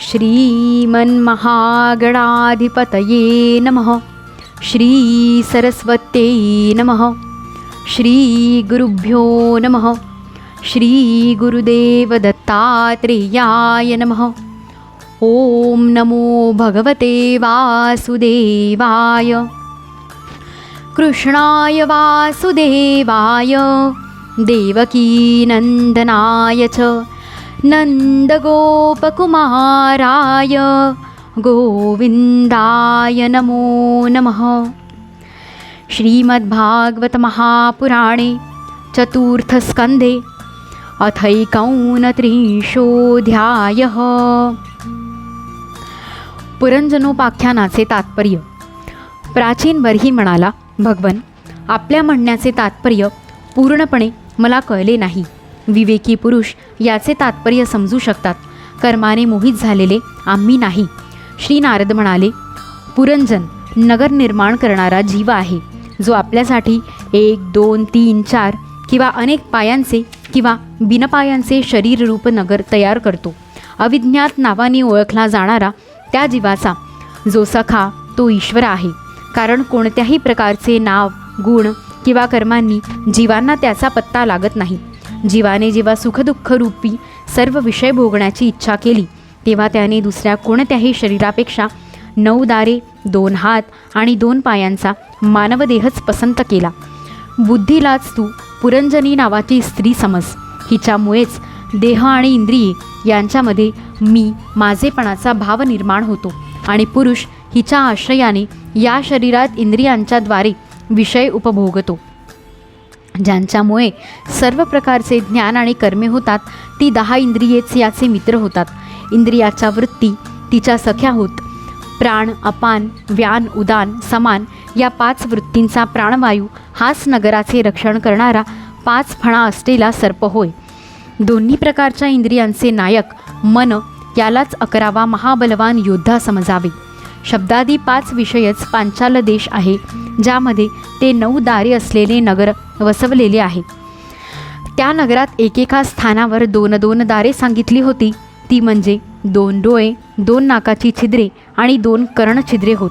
श्रीमन्महागणाधिपतये नमः। श्रीसरस्वत्यै नमः। श्रीगुरुभ्यो नमः। श्रीगुरुदेवदत्तात्रेयाय नमः। ॐ नमो भगवते वासुदेवाय। कृष्णाय वासुदेवाय। देवकीनन्दनाय च। नन्दगोपकुमाराय गोविन्दाय नमो नमः। श्रीमद्भागवतमहापुराणे चतुर्थस्कन्धे अथैकौनत्रिंशोऽध्यायः। पुरंजनोपाख्यानाचे तात्पर्य। प्राचीन बर्ही म्हणाला भगवन आपल्या म्हणण्याचे तात्पर्य पूर्णपणे मला कळले नाही. विवेकी पुरुष याचे तात्पर्य समजू शकतात. कर्माने मोहित झालेले आम्ही नाही. श्री नारद म्हणाले पुरंजन नगर निर्माण करणारा जीव आहे. जो आपल्यासाठी एक दोन तीन चार किंवा अनेक पायांचे किंवा बिनपायांचे शरीररूप नगर तयार करतो. अविज्ञात नावाने ओळखला जाणारा त्या जीवाचा जो सखा तो ईश्वर आहे. कारण कोणत्याही प्रकारचे नाव गुण किंवा कर्मांनी जीवांना त्याचा पत्ता लागत नाही. जीवाने जेव्हा सुखदुःख रूपी सर्व विषय भोगण्याची इच्छा केली तेव्हा त्याने दुसऱ्या कोणत्याही शरीरापेक्षा नऊ दारे दोन हात आणि दोन पायांचा मानवदेहच पसंत केला. बुद्धीलाच तू पुरंजनी नावाची स्त्री समज. हिच्यामुळेच देह आणि इंद्रिये यांच्यामध्ये मी माझेपणाचा भाव निर्माण होतो आणि पुरुष हिच्या आश्रयाने या शरीरात इंद्रियांच्याद्वारे विषय उपभोगतो. ज्यांच्यामुळे सर्व प्रकारचे ज्ञान आणि कर्मे होतात ती दहा इंद्रियेच याचे मित्र होतात. इंद्रियाच्या वृत्ती तिच्या सख्या होत. प्राण अपान व्यान उदान समान या पाच वृत्तींचा प्राणवायू हाच नगराचे रक्षण करणारा पाच फणा असलेला सर्प होय. दोन्ही प्रकारच्या इंद्रियांचे नायक मन यालाच अकरावा महाबलवान योद्धा समजावे. शब्दादी पाच विषयच पांचाल देश आहे ज्यामध्ये ते नऊ दारे असलेले नगर वसवलेले आहे. त्या नगरात एकेका स्थानावर दोन दोन दारे सांगितली होती. ती म्हणजे दोन डोळे दोन नाकाची छिद्रे आणि दोन कर्णछिद्रे होत.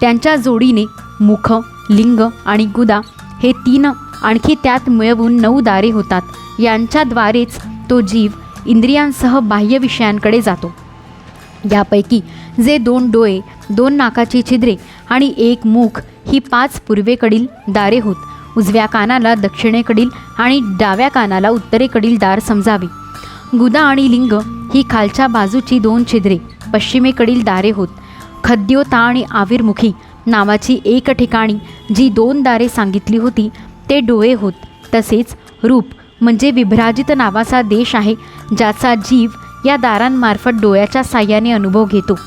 त्यांच्या जोडीने मुख लिंग आणि गुदा हे तीन आणखी त्यात मिळवून नऊ दारे होतात. यांच्याद्वारेच तो जीव इंद्रियांसह बाह्य विषयांकडे जातो. यापैकी जे दोन डोळे दोन नाकाची छिद्रे आणि एक मुख ही पाच पूर्वेकडील दारे होत. उजव्या कानाला दक्षिणेकडील आणि डाव्या कानाला उत्तरेकडील दार समजावे. गुदा आणि लिंग ही खालच्या बाजूची दोन छिद्रे पश्चिमेकडील दारे होत. खद्योता आणि आविर्मुखी नावाची एक ठिकाणी जी दोन दारे सांगितली होती ते डोळे होत. तसेच रूप म्हणजे विभ्राजित नावाचा देश आहे ज्याचा जीव या दारांमार्फत डोळ्याच्या साह्याने अनुभव घेतो.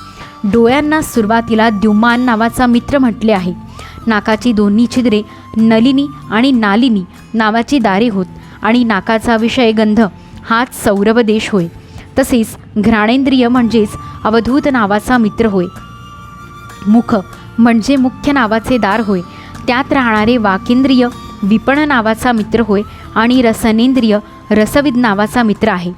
डोळ्यांना सुरुवातीला द्युमान नावाचा मित्र म्हटले आहे. नाकाची दोन्ही छिद्रे नलिनी आणि नालिनी नावाची दारे होत आणि नाकाचा विषय गंध हाच सौरभ देश होय. तसेच घ्राणेंद्रिय म्हणजेच अवधूत नावाचा मित्र होय. मुख म्हणजे मुख्य नावाचे दार होय. त्यात राहणारे वाकेंद्रिय विपण नावाचा मित्र होय आणि रसनेंद्रिय रसविद नावाचा मित्र आहे.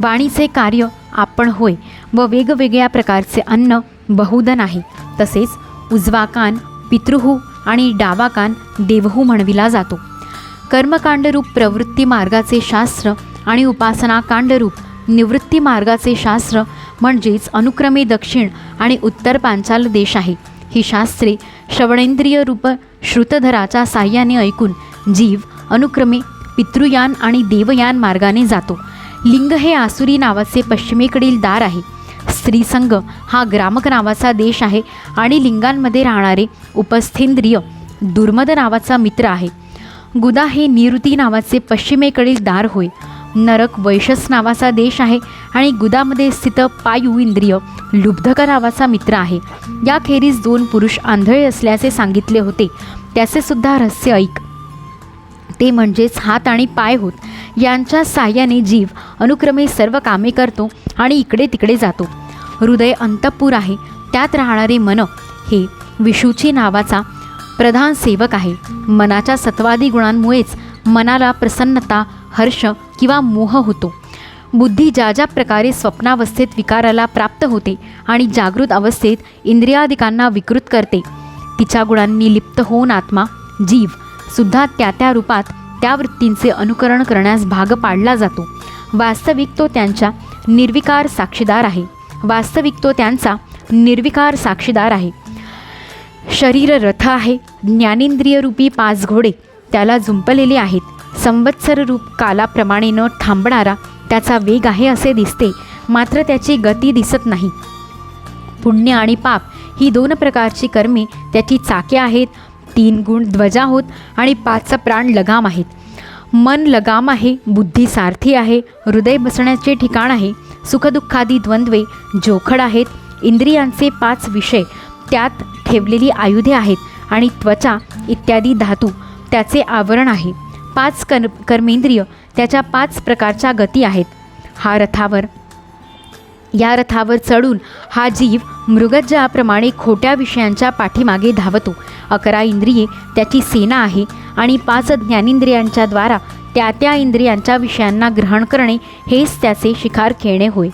वाणीचे कार्य आपण होय. व वेगवेगळ्या प्रकारचे अन्न बहुधन आहे तसेच उजवा कान पितृहू आणि डावा कान देवहू म्हणविला जातो. कर्मकांडरूप प्रवृत्ती मार्गाचे शास्त्र आणि उपासनाकांडरूप निवृत्ती मार्गाचे शास्त्र म्हणजेच अनुक्रमे दक्षिण आणि उत्तर पांचाल देश आहे. ही शास्त्रे श्रवणेंद्रिय रूप श्रुतधराच्या साह्याने ऐकून जीव अनुक्रमे पितृयान आणि देवयान मार्गाने जातो. लिंग हे आसुरी नावाचे पश्चिमेकडील दार आहे. स्त्रीसंग हा ग्रामक नावाचा देश आहे आणि लिंगांमध्ये राहणारे उपस्थेंद्रिय दुर्मद नावाचा मित्र आहे. गुदा हे निवृत्ती नावाचे पश्चिमेकडील दार होय. नरक वैशस नावाचा देश आहे आणि गुदामध्ये स्थित पायू इंद्रिय लुब्धक नावाचा मित्र आहे. याखेरीज दोन पुरुष आंधळे असल्याचे सांगितले होते. त्याचे सुद्धा रहस्य ऐक. ते म्हणजेच हात आणि पाय होत. यांच्या साह्याने जीव अनुक्रमे सर्व कामे करतो आणि इकडे तिकडे जातो. हृदय अंतपूर आहे. त्यात राहणारे मन हे विषूची नावाचा प्रधान सेवक आहे. मनाच्या सत्वादी गुणांमुळेच मनाला प्रसन्नता हर्ष किंवा मोह होतो. बुद्धी ज्या ज्या प्रकारे स्वप्नावस्थेत विकाराला प्राप्त होते आणि जागृत अवस्थेत इंद्रियादिकांना विकृत करते तिच्या गुणांनी लिप्त होऊन आत्मा जीव सुद्धा त्या त्या रूपात त्या वृत्तींचे अनुकरण करण्यास भाग पाडला जातो. वास्तविक तो त्यांच्या निर्विकार साक्षीदार आहे. वास्तविक तो त्यांचा निर्विकार साक्षीदार आहे. शरीर रथ आहे ज्ञानेंद्रिय रूपी पाच घोडे त्याला झुंपलेले आहेत. संवत्सर रूप कालाप्रमाणे न थांबणारा त्याचा वेग आहे असे दिसते मात्र त्याची गती दिसत नाही. पुण्य आणि पाप ही दोन प्रकारची कर्मे त्याची चाके आहेत तीन गुण ध्वजा होत आणि पाचचा प्राण लगाम आहेत. मन लगाम आहे बुद्धी सारथी आहे हृदय बसण्याचे ठिकाण आहे सुखदुःखादी द्वंद्वे जोखड आहेत इंद्रियांचे पाच विषय त्यात ठेवलेली आयुधे आहेत आणि त्वचा इत्यादी धातू त्याचे आवरण आहे. पाच कर कर्मेंद्रिय त्याच्या पाच प्रकारच्या गती आहेत. हा रथावर या रथावर चढून हा जीव मृगज्जाप्रमाणे खोट्या विषयांच्या पाठीमागे धावतो. अकरा इंद्रिये त्याची सेना आहे आणि पाच ज्ञानेंद्रियांच्या द्वारा त्या त्या इंद्रियांच्या विषयांना ग्रहण करणे हेच त्याचे शिकार खेळणे होय.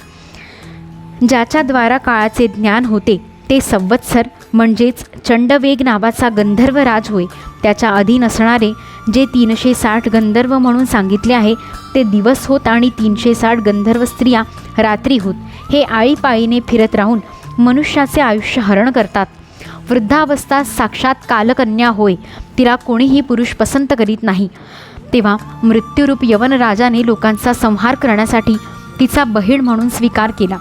ज्याच्याद्वारा काळाचे ज्ञान होते ते संवत्सर म्हणजेच चंडवेग नावाचा गंधर्व राज होय. त्याच्या अधीन असणारे जे तीनशे साठ गंधर्व म्हणून सांगितले आहे ते दिवस होत आणि तीनशे साठ गंधर्व स्त्रिया रात्री होत. हे आळीपाळीने फिरत राहून मनुष्याचे आयुष्य हरण करतात. वृद्धावस्था साक्षात कालकन्या होय. तिला कोणीही पुरुष पसंत करीत नाही. तेव्हा मृत्यूरूप यवन राजाने लोकांचा संहार करण्यासाठी तिचा बहीण म्हणून स्वीकार केला.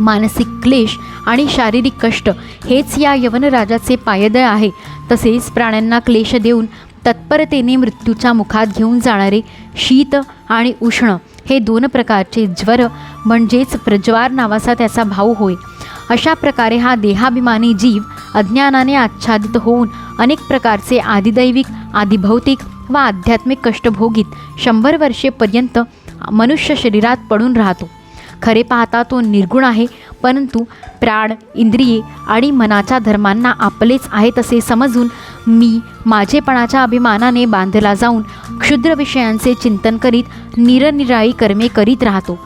मानसिक क्लेश आणि शारीरिक कष्ट हेच या यवनराजाचे पायदळ आहे. तसेच प्राण्यांना क्लेश देऊन तत्परतेने मृत्यूच्या मुखात घेऊन जाणारे शीत आणि उष्ण हे दोन प्रकारचे ज्वर म्हणजेच प्रज्वार नावाचा त्याचा भाऊ होय. अशा प्रकारे हा देहाभिमानी जीव अज्ञानाने आच्छादित होऊन अनेक प्रकारचे आदिदैविक आदिभौतिक व आध्यात्मिक कष्ट भोगीत शंभर वर्षेपर्यंत मनुष्य शरीरात पडून राहतो. खरे पाहता तो निर्गुण आहे परंतु प्राण इंद्रिये आणि मनाच्या धर्मांना आपलेच आहे तसे समजून मी माझेपणाच्या अभिमानाने बांधला जाऊन क्षुद्र विषयांचे चिंतन करीत निरनिराळी कर्मे करीत राहतो.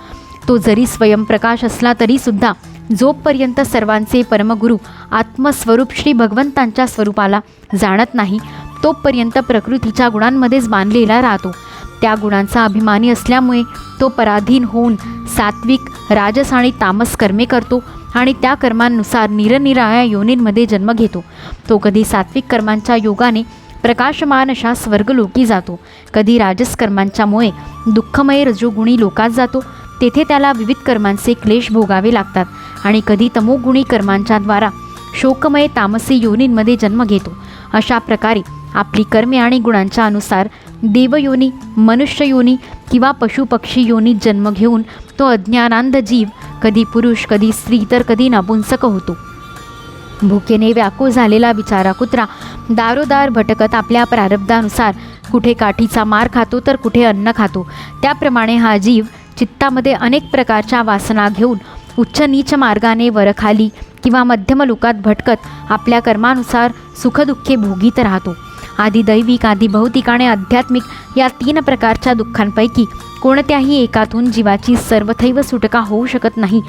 तो जरी स्वयंप्रकाश असला तरीसुद्धा जोपर्यंत सर्वांचे परमगुरू आत्मस्वरूप श्री भगवंतांच्या स्वरूपाला जाणत नाही तोपर्यंत प्रकृतीच्या गुणांमध्येच बांधलेला राहतो. त्या गुणांचा अभिमानी असल्यामुळे तो पराधीन होऊन सात्विक राजस आणि तामस कर्मे करतो आणि त्या कर्मांनुसार निरनिराळ्या योनींमध्ये जन्म घेतो. तो कधी सात्विक कर्मांच्या योगाने प्रकाशमान अशा स्वर्गलोकी जातो. कधी राजस कर्मांच्यामुळे दुःखमय रजोगुणी लोकात जातो. तेथे त्याला विविध कर्मांचे क्लेश भोगावे लागतात. आणि कधी तमोगुणी कर्मांच्याद्वारा शोकमय तामसी योनींमध्ये जन्म घेतो. अशा प्रकारे आपली कर्मे आणि गुणांच्या अनुसार देवयोनी मनुष्ययोनी किंवा पशुपक्षी योनीत जन्म घेऊन तो अज्ञानांध जीव कधी पुरुष कधी स्त्री तर कधी नपुंसक होतो. भुकेने व्याकुळ झालेला बिचारा कुत्रा दारोदार भटकत आपल्या प्रारब्धानुसार कुठे काठीचा मार खातो तर कुठे अन्न खातो. त्याप्रमाणे हा जीव चित्तामध्ये अनेक प्रकारच्या वासना घेऊन उच्च नीच मार्गाने वरखाली किंवा मध्यम लोकात भटकत आपल्या कर्मानुसार सुखदुःखे भोगीत राहतो. आधी दैविक आधी भौतिक आणि आध्यात्मिक या तीन प्रकारच्या दुःखांपैकी कोणत्याही एकातून जीवाची सर्वथैव सुटका होऊ शकत नाही.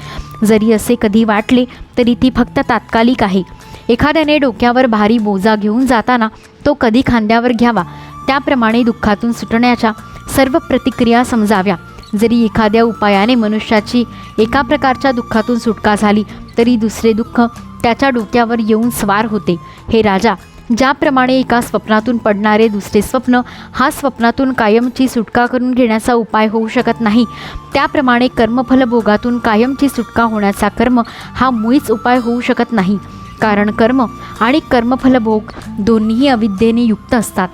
जरी असे कधी वाटले तरी ती फक्त तात्कालिक आहे. एखाद्याने डोक्यावर भारी बोजा घेऊन जाताना तो कधी खांद्यावर घ्यावा त्याप्रमाणे दुःखातून सुटण्याच्या सर्व प्रतिक्रिया समजाव्या. जरी एखाद्या उपायाने मनुष्याची एका प्रकारच्या दुःखातून सुटका झाली तरी दुसरे दुःख त्याच्या डोक्यावर येऊन स्वार होते. हे राजा ज्याप्रमाणे एका स्वप्नातून पडणारे दुसरे स्वप्न हा स्वप्नातून कायमची सुटका करून घेण्याचा उपाय होऊ शकत नाही. त्याप्रमाणे कर्मफलभोगातून कायमची सुटका होण्याचा कर्म हा मुळीच उपाय होऊ शकत नाही. कारण कर्म आणि कर्मफलभोग दोन्हीही अविद्येने युक्त असतात.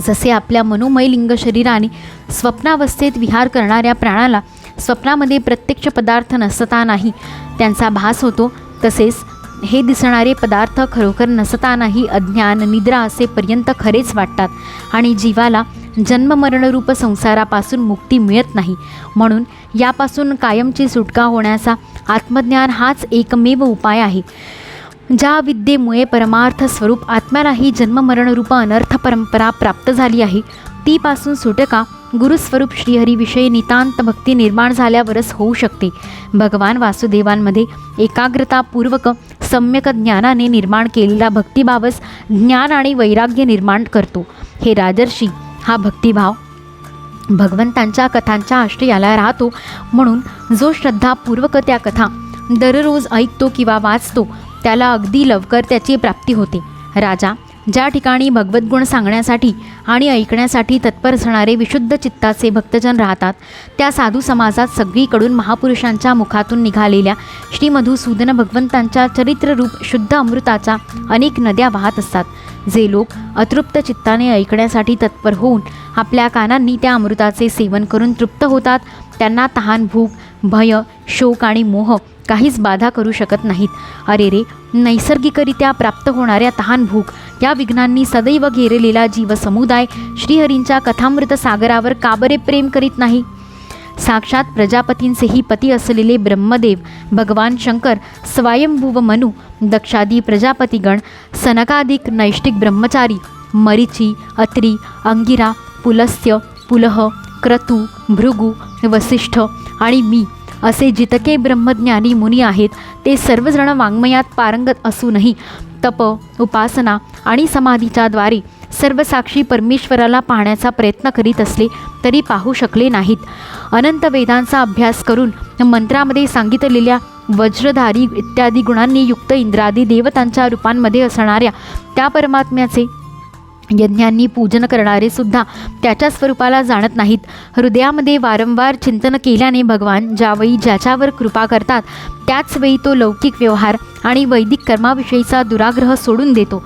जसे आपल्या मनोमय लिंग शरीराने स्वप्नावस्थेत विहार करणाऱ्या प्राणाला स्वप्नामध्ये प्रत्यक्ष पदार्थ नसतानाही त्यांचा भास होतो. तसेच हे दिसणारे पदार्थ खरोखर नसतानाही अज्ञान निद्रा असेपर्यंत खरेच वाटतात आणि जीवाला जन्ममरणरूप संसारापासून मुक्ती मिळत नाही. म्हणून यापासून कायमची सुटका होण्याचा आत्मज्ञान हाच एकमेव उपाय आहे. ज्या विद्येमुळे परमार्थ स्वरूप आत्म्यालाही जन्ममरणरूप अनर्थ परंपरा प्राप्त झाली आहे तीपासून सुटका गुरुस्वरूप श्रीहरीविषयी नितांत भक्ती निर्माण झाल्यावरच होऊ शकते. भगवान वासुदेवांमध्ये एकाग्रतापूर्वक सम्यक ज्ञानाने निर्माण केलेला भक्तिभावच ज्ञान आणि वैराग्य निर्माण करतो. हे राजर्षी हा भक्तिभाव भगवंतांच्या कथांच्या आश्रयाला राहतो. म्हणून जो श्रद्धापूर्वक त्या कथा दररोज ऐकतो किंवा वाचतो त्याला अगदी लवकर त्याची प्राप्ती होते. राजा ज्या ठिकाणी भगवद्गुण सांगण्यासाठी आणि ऐकण्यासाठी तत्पर असणारे विशुद्ध चित्ताचे भक्तजन राहतात त्या साधू समाजात सगळीकडून महापुरुषांच्या मुखातून निघालेल्या श्रीमधुसूदन भगवंतांच्या चरित्ररूप शुद्ध अमृताच्या अनेक नद्या वाहत असतात जे लोक अतृप्त चित्ताने ऐकण्यासाठी तत्पर होऊन आपल्या कानांनी त्या अमृताचे सेवन करून तृप्त होतात. त्यांना तहान भूक भय शोक आणि मोह काहीच बाधा करू शकत नाहीत. अरे रे नैसर्गिकरित्या प्राप्त होणाऱ्या तहान भूक या विघ्नांनी सदैव घेरलेला जीवसमुदाय श्रीहरींच्या कथामृत सागरावर काबरे प्रेम करीत नाही? साक्षात प्रजापतींचेही पती असलेले ब्रह्मदेव भगवान शंकर स्वयंभुव मनु दक्षादी प्रजापतीगण सनकाधिक नैष्टिक ब्रह्मचारी मरीची अत्री अंगिरा पुलस्य पुलह क्रतू भृगू वसिष्ठ आणि मी असे जितके ब्रह्मज्ञानी मुनी आहेत ते सर्वजण वाङ्मयात पारंगत असूनही तप उपासना आणि समाधीच्या द्वारे सर्वसाक्षी परमेश्वराला पाहण्याचा प्रयत्न करीत असले तरी पाहू शकले नाहीत. अनंत वेदांचा अभ्यास करून मंत्रामध्ये सांगितलेल्या वज्रधारी इत्यादी गुणांनी युक्त इंद्रादी देवतांच्या रूपांमध्ये असणाऱ्या त्या परमात्म्याचे यज्ञांनी पूजन करणारे सुद्धा त्याच्या स्वरूपाला जाणत नाहीत. हृदयामध्ये वारंवार चिंतन केल्याने भगवान ज्यावेळी ज्याच्यावर कृपा करतात त्याचवेळी तो लौकिक व्यवहार आणि वैदिक कर्माविषयीचा दुराग्रह सोडून देतो.